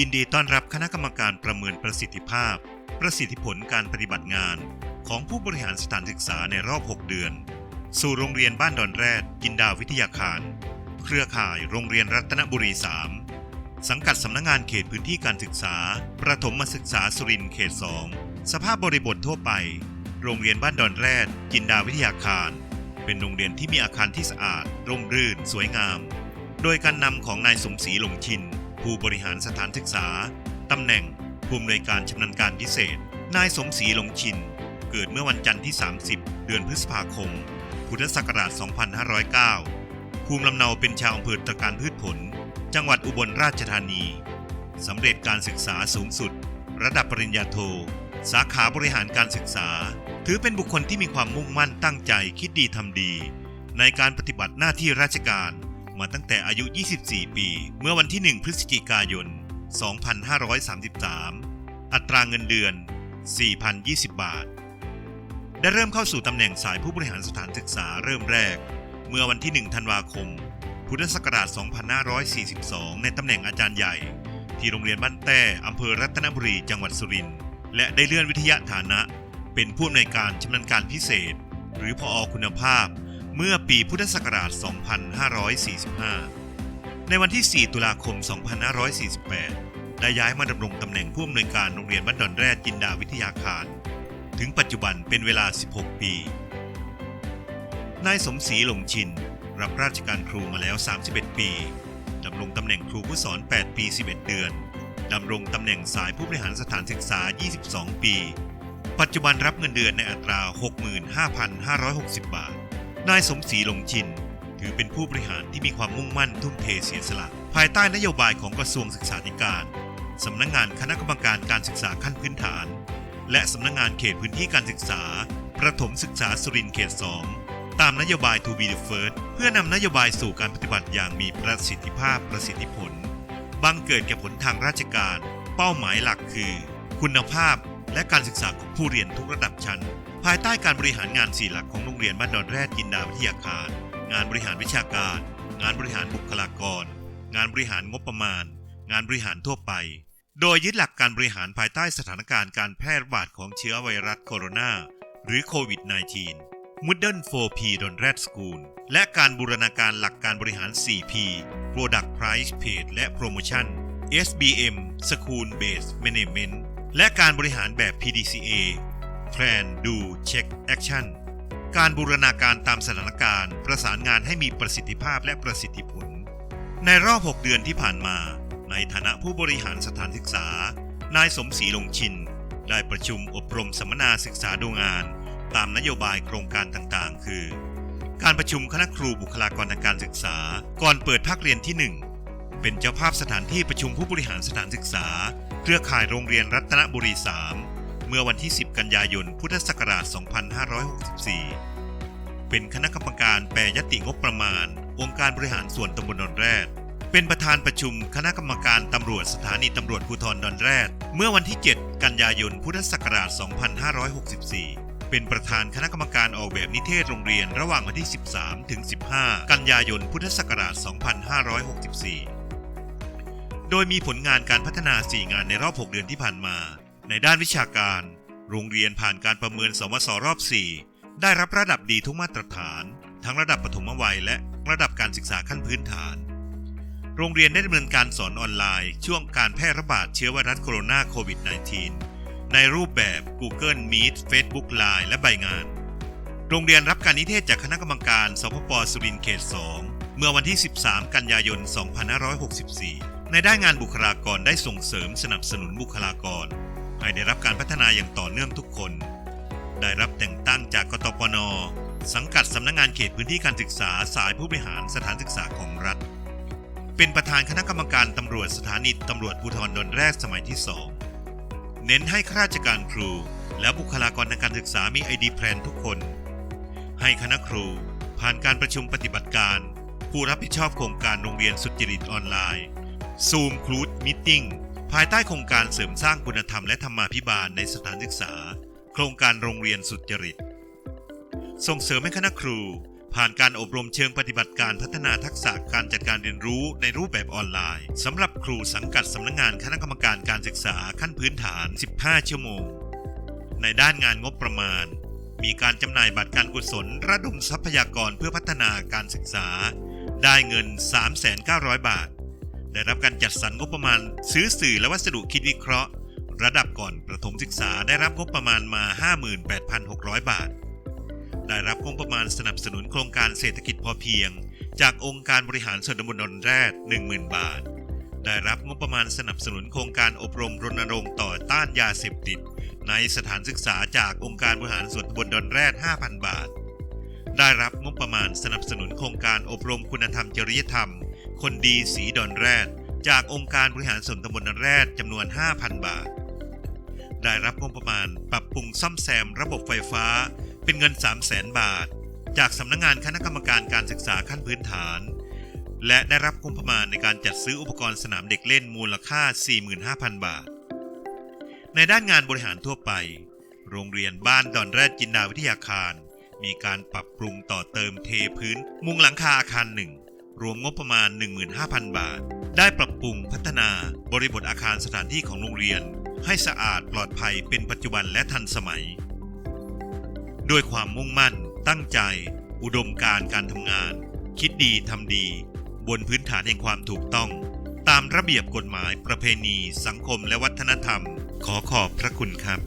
ยินดีต้อนรับคณะกรรมการประเมินประสิทธิภาพ ประสิทธิผลการปฏิบัติงาน ของผู้บริหารสถานศึกษาในรอบ 6 เดือน สู่โรงเรียนบ้านดอนแรดกินดาวิทยาคาร เครือข่ายโรงเรียนรัตนบุรี 3 สังกัดสำนักงงานเขตพื้นที่การศึกษา ประถมศึกษาสุรินทร์เขต 2 สภาพบริบททั่วไป โรงเรียนบ้านดอนแรดกินดาวิทยาคาร เป็นโรงเรียนที่มีอาคารที่สะอาด ร่มรื่น สวยงาม โดยการนำของนายสมศรีหลงชิน ผู้บริหารสถานศึกษา ตำแหน่งผู้อำนวยการชำนาญการพิเศษ นายสมศรีหลงชิน เกิดเมื่อวันจันทร์ที่ 30 เดือนพฤษภาคม พุทธศักราช 2509 ภูมิลำเนาเป็นชาวอำเภอตะการพืชผล จังหวัดอุบลราชธานี สำเร็จการศึกษาสูงสุด ระดับปริญญาโท สาขาบริหารการศึกษา ถือเป็นบุคคลที่มีความมุ่งมั่นตั้งใจคิดดีทำดี ในการปฏิบัติหน้าที่ราชการ มาตั้งแต่อายุ 24 ปี เมื่อวันที่ 1 พฤศจิกายน 2533 อัตราเงินเดือน 4,020 บาท ได้เริ่มเข้าสู่ตำแหน่งสายผู้บริหารสถานศึกษาเริ่มแรก เมื่อวันที่ 1 ธันวาคม พุทธศักราช 2542 ในตำแหน่งอาจารย์ใหญ่ ที่โรงเรียนบ้านแต้อำเภอรัตนบุรี จังหวัดสุรินทร์และได้เลื่อนวิทยาฐานะ เป็นผู้อำนวยการชำนาญการพิเศษ หรือพออคุณภาพ เมื่อปีพุทธศักราช 2545 ในวันที่ 4 ตุลาคม 2548 ได้ย้ายมาดำรงตำแหน่งผู้อำนวยการโรงเรียนบ้านดอนแรดจินดาวิทยาคาร ถึงปัจจุบันเป็นเวลา 16 ปี นายสมศรีหลงชิน รับราชการครูมาแล้ว 31 ปีดำรงตำแหน่งครูผู้สอน 8 ปี 11 เดือนดำรงตำแหน่งสายผู้บริหารสถานศึกษา 22 ปี ปัจจุบันรับเงินเดือนในอัตรา 65,560 บาท นายสมศรีหลงชิน ถือเป็นผู้บริหารที่มีความมุ่งมั่นทุ่มเทเสียสละ ภายใต้นโยบายของกระทรวงศึกษาธิการสำนักงงานคณะกรรมการการศึกษาขั้นพื้นฐาน และสำนักงงานเขตพื้นที่การศึกษา ประถมศึกษาสุรินทร์เขต 2 ตามนโยบาย To be the first เพื่อนำนโยบายสู่การปฏิบัติอย่างมีประสิทธิภาพประสิทธิผลบังเกิดแก่ผลทางราชการ เป้าหมายหลักคือ คุณภาพ และการศึกษาของผู้เรียนทุกระดับชั้น ภายใต้การบริหารงานสี่หลักของโรงเรียนบ้านดอนแรดกินดาวิทยาคาร งานบริหารวิชาการ งานบริหารบุคลากร งานบริหารงบประมาณ งานบริหารทั่วไป โดยยึดหลักการบริหารภายใต้สถานการณ์การแพร่ระบาดของเชื้อไวรัสโคโรนาหรือโควิด -19 Modern 4P ดอนแรดสกูลและการบูรณาการหลักการบริหาร 4P Product Price Paid และ Promotion SBM School Based Management และการบริหารแบบ PDCA Plan Do Check Action การบูรณาการตามสถานการณ์ ประสานงานให้มีประสิทธิภาพและประสิทธิผล ในรอบ 6 เดือนที่ผ่านมา ในฐานะผู้บริหารสถานศึกษา นายสมศรีลงชิน ได้ประชุมอบรมสัมมนาศึกษาดูงาน ตามนโยบายโครงการต่างๆ คือ การประชุมคณะครูบุคลากรทางการศึกษา ก่อนเปิดภาคเรียนที่ 1 เป็นเจ้าภาพสถานที่ประชุมผู้บริหารสถานศึกษา เครือข่ายโรงเรียนรัตนบุรี 3 เมื่อวันที่ 10 กันยายน พุทธศักราช 2564 เป็นคณะกรรมการแปรยติงบประมาณ องค์การบริหารส่วนตำบลดอนแรดเป็นประธานประชุมคณะกรรมการตำรวจสถานีตำรวจภูธรดอนแรดเมื่อวันที่ 7 กันยายน พุทธศักราช 2564 เป็นประธานคณะกรรมการออกแบบนิเทศโรงเรียนระหว่างวันที่ 13 ถึง 15 กันยายน พุทธศักราช 2564 โดยมีผลงานการพัฒนา 4 งานในรอบ 6 เดือนที่ผ่านมา ในด้านวิชาการ โรงเรียนผ่านการประเมินสมศรอบ 4 ได้รับระดับดีทุกมาตรฐาน ทั้งระดับปฐมวัยและระดับการศึกษาขั้นพื้นฐาน โรงเรียนได้ดำเนินการสอนออนไลน์ ช่วงการแพร่ระบาดเชื้อไวรัสโคโรนาโควิด -19 ในรูปแบบ Google Meet Facebook Line และใบงาน โรงเรียนรับการนิเทศจากคณะกรรมการ สพปสุรินทร์เขต 2 เมื่อวันที่ 13 กันยายน 2564 ในด้านงานบุคลากรได้ส่งเสริมสนับสนุนบุคลากร ให้ได้รับการพัฒนาอย่างต่อเนื่องทุกคน ได้รับแต่งตั้งจากกตปน สังกัดสำนักงงานเขตพื้นที่การศึกษาสายผู้บริหารสถานศึกษาของรัฐ เป็นประธานคณะกรรมการตำรวจสถานีตำรวจภูธรดอนแรกสมัยที่2เน้นให้ข้าราชการครู และบุคลากรทางการศึกษามีไอดีแพลนทุกคน ให้คณะครูผ่านการประชุมปฏิบัติการ ผู้รับผิดชอบโครงการโรงเรียนสุจริตออนไลน์ Zoom c l u d Meeting ภายใต้โครงการเสริมสร้างคุณธรรมและธรรมาภิบาลในสถานศึกษา โครงการโรงเรียนสุจริต ส่งเสริมให้คณะครู ผ่านการอบรมเชิงปฏิบัติการพัฒนาทักษะการจัดการเรียนรู้ในรูปแบบออนไลน์สำหรับครูสังกัดสำนักงานคณะกรรมการการศึกษาขั้นพื้นฐาน 15 ชั่วโมง ในด้านงานงบประมาณ มีการจำหน่ายบัตรการกุศล ระดมทรัพยากรเพื่อพัฒนาการศึกษา ได้เงิน 3,900 บาท ได้รับการจัดสรรงบประมาณซื้อสื่อและวัสดุคิดวิเคราะห์ ระดับก่อนประถมศึกษาได้รับงบประมาณมา 58,600 บาท ได้รับงบประมาณสนับสนุนโครงการเศรษฐกิจพอเพียง จากองค์การบริหารส่วนตำบลดอนแรด10,000 บาท ได้รับงบประมาณสนับสนุนโครงการอบรมรณรงค์ต่อต้านยาเสพติด ในสถานศึกษาจากองค์การบริหารส่วนตำบลดอนแรด5,000 บาท ได้รับงบประมาณสนับสนุนโครงการอบรมคุณธรรมจริยธรรม คนดีสีดอนแรด จากองค์การบริหารส่วนตำบลดอนแรดจำนวน 5,000 บาท ได้รับงบประมาณปรับปรุงซ่อมแซมระบบไฟฟ้าเป็นเงิน 300,000บาท จากสำนักงานคณะกรรมการการศึกษาขั้นพื้นฐาน และได้รับงบประมาณในการจัดซื้ออุปกรณ์สนามเด็กเล่นมูลค่า 45,000 บาท ในด้านงานบริหารทั่วไป โรงเรียนบ้านดอนแรดจินดาวิทยาคารมีการปรับปรุงต่อเติมเทพื้น มุงหลังคาอาคารหนึ่ง รวมงบประมาณ 15,000 บาท ได้ปรับปรุงพัฒนาบริบทอาคารสถานที่ของโรงเรียน ให้สะอาดปลอดภัยเป็นปัจจุบันและทันสมัย ด้วยความมุ่งมั่น ตั้งใจ อุดมการการทำงาน คิดดีทำดี บนพื้นฐานแห่งความถูกต้อง ตามระเบียบกฎหมายประเพณี สังคมและวัฒนธรรม ขอขอบพระคุณครับ